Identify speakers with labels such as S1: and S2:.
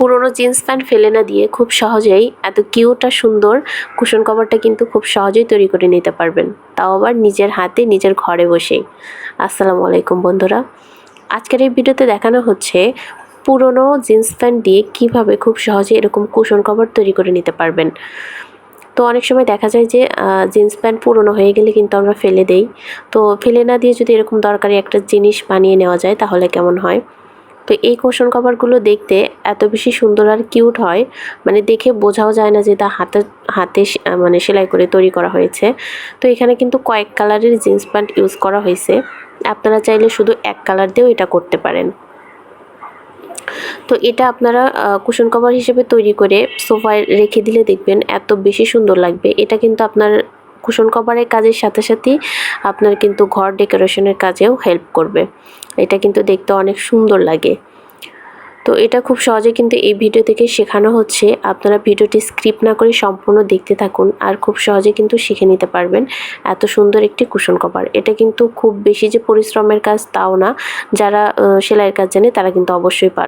S1: পুরোনো jeans pant ফেলে না দিয়ে খুব সহজেই এত কিউট আর সুন্দর কুশন কভারটা কিন্তু খুব সহজেই তৈরি করে নিতে পারবেন। তাও আবার নিজের হাতে, নিজের ঘরে বসেই। আসসালামু আলাইকুম বন্ধুরা। আজকের এই ভিডিওতে দেখানো হচ্ছে পুরনো জিন্স প্যান্ট দিয়ে কীভাবে খুব সহজে এরকম কুশন কভার তৈরি করে নিতে পারবেন। তো অনেক সময় দেখা যায় যে জিন্স প্যান্ট পুরনো হয়ে গেলে কিন্তু আমরা ফেলে দেই। তো ফেলে না দিয়ে যদি এরকম দরকারি একটা জিনিস বানিয়ে নেওয়া যায়, তাহলে কেমন হয়? তো এই কোশন কভারগুলো দেখতে এত বেশি সুন্দর আর কিউট হয় মানে দেখে বোঝাও যায় না যে তা হাতে হাতে মানে সেলাই করে তৈরি করা হয়েছে। তো এখানে কিন্তু কয়েক কালারের জিন্স প্যান্ট ইউজ করা হয়েছে। আপনারা চাইলে শুধু এক কালার দিয়েও এটা করতে পারেন। তো এটা আপনারা কুশন কভার হিসেবে তৈরি করে সোফায় রেখে দিলে দেখবেন এত বেশি সুন্দর লাগবে। এটা কিন্তু আপনার কুশন কভারের কাজের সাথে সাথেই আপনার কিন্তু ঘর ডেকোরেশনের কাজেও হেল্প করবে। এটা কিন্তু দেখতে অনেক সুন্দর লাগে। তো এটা খুব সহজে কিন্তু এই ভিডিও থেকে শেখানো হচ্ছে। আপনারা ভিডিওটি স্ক্রিপ্ট না করে সম্পূর্ণ দেখতে থাকুন আর খুব সহজে কিন্তু শিখে নিতে পারবেন এত সুন্দর একটি কুশন কভার এটা কিন্তু খুব বেশি যে পরিশ্রমের কাজ তাও না, যারা সেলাইয়ের কাজ জানে তারা কিন্তু অবশ্যই পারে